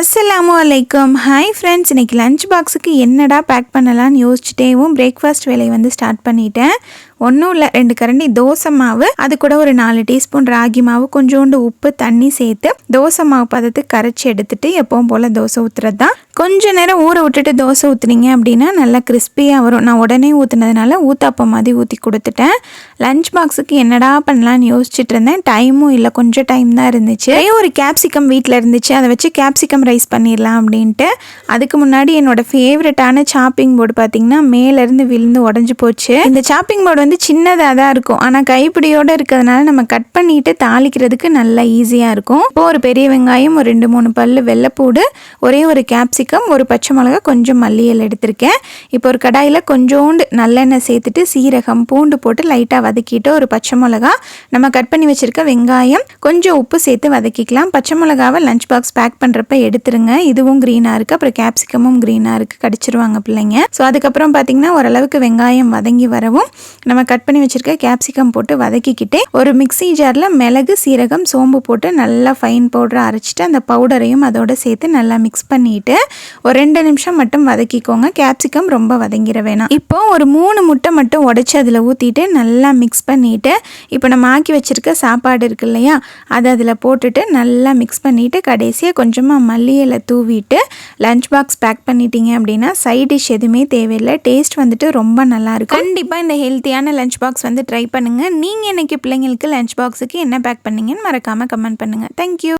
அஸ்ஸலாமு அலைக்கும் hi friends இன்னைக்கு லஞ்ச் பாக்ஸுக்கு என்னடா பேக் பண்ணலான்னு யோசிச்சுட்டேவும் பிரேக்ஃபாஸ்ட் வேலையை வந்து ஸ்டார்ட் பண்ணிட்டேன். ஒன்றும் இல்லை ரெண்டு கரண்டி தோசை மாவு அது கூட ஒரு நாலு டீஸ்பூன் ராகி மாவு கொஞ்சோண்டு உப்பு தண்ணி சேர்த்து தோசை மாவு பதத்துக்கு கரைச்சி எடுத்துட்டு எப்பவும் போல் தோசை ஊற்றுறது தான் கொஞ்ச நேரம் ஊற விட்டுட்டு தோசை ஊற்றுனீங்க அப்படின்னா நல்லா கிறிஸ்பியாக வரும். நான் உடனே ஊற்றுனதுனால ஊத்தாப்பம் மாதிரி ஊற்றி கொடுத்துட்டேன். லஞ்ச் பாக்ஸுக்கு என்னடா பண்ணலான்னு யோசிச்சுட்டு இருந்தேன். டைமும் இல்லை கொஞ்சம் டைம் தான் இருந்துச்சு. ஏன் ஒரு கேப்சிகம் வீட்டில் இருந்துச்சு. அதை வச்சு கேப்சிகம் ரைஸ் பண்ணிடலாம் அப்படின்ட்டு. அதுக்கு முன்னாடி என்னோட ஃபேவரட்டான சாப்பிங் போர்டு பார்த்தீங்கன்னா மேலேருந்து விழுந்து உடஞ்சி போச்சு. இந்த சாப்பிங் போர்டு வந்து சின்னதாக தான் இருக்கும். ஆனால் கைப்பிடியோடு இருக்கிறதுனால நம்ம கட் பண்ணிட்டு தாளிக்கிறதுக்கு நல்லா ஈஸியாக இருக்கும். இப்போ ஒரு பெரிய வெங்காயம் ஒரு ரெண்டு மூணு பல்லு வெள்ளைப்பூடு ஒரே ஒரு கேப்சிகம் ஒரு பச்சை மிளகா கொஞ்சம் மல்லியல் எடுத்திருக்கேன். இப்போ ஒரு கடாயில் கொஞ்சோண்டு நல்லெண்ணெய் சேர்த்துட்டு சீரகம் பூண்டு போட்டு லைட்டாக வதக்கிட்டு ஒரு பச்சை மிளகா. நம்ம கட் பண்ணி வச்சுருக்க வெங்காயம் கொஞ்சம் உப்பு சேர்த்து வதக்கிக்கலாம். பச்சை மிளகாவை லஞ்ச் பாக்ஸ் பேக் பண்ணுறப்ப எடுத்துருங்க. இதுவும் க்ரீனாக இருக்குது அப்புறம் கேப்சிகமும் க்ரீனாக இருக்குது கடிச்சிருவாங்க பிள்ளைங்க. ஸோ அதுக்கப்புறம் பார்த்தீங்கன்னா ஓரளவுக்கு வெங்காயம் வதங்கி வரவும் நம்ம கட் பண்ணி வச்சுருக்க கேப்சிகம் போட்டு வதக்கிக்கிட்டே ஒரு மிக்ஸி ஜாரில் மிளகு சீரகம் சோம்பு போட்டு நல்லா ஃபைன் பவுடரை அரைச்சிட்டு அந்த பவுடரையும் அதோட சேர்த்து நல்லா மிக்ஸ் பண்ணிட்டு ஒரு ரெண்டு நிமிஷம் மட்டும் வதக்கிக்கோங்க. கேப்சிகம் ரொம்ப வதங்கிட வேணாம். இப்போ ஒரு மூணு முட்டை மட்டும் உடைச்சி அதில் ஊற்றிட்டு நல்லா மிக்ஸ் பண்ணிவிட்டு இப்போ நம்ம ஆக்கி வச்சிருக்க சாப்பாடு இருக்கு இல்லையா? அதை அதில் போட்டுட்டு நல்லா மிக்ஸ் பண்ணிவிட்டு கடைசியாக கொஞ்சமாக மல்லியில் தூவிட்டு லஞ்ச் பாக்ஸ் பேக் பண்ணிட்டீங்க அப்படின்னா சைட் டிஷ் எதுவுமே தேவையில்லை. டேஸ்ட் வந்துட்டு ரொம்ப நல்லாயிருக்கும் கண்டிப்பாக இந்த ஹெல்த்தியான லஞ்ச் பாக்ஸ் வந்து ட்ரை பண்ணுங்கள் நீங்கள் இன்றைக்கி பிள்ளைங்களுக்கு லஞ்ச் பாக்ஸுக்கு என்ன பேக் பண்ணீங்கன்னு மறக்காமல் கமெண்ட் பண்ணுங்கள் தேங்க்யூ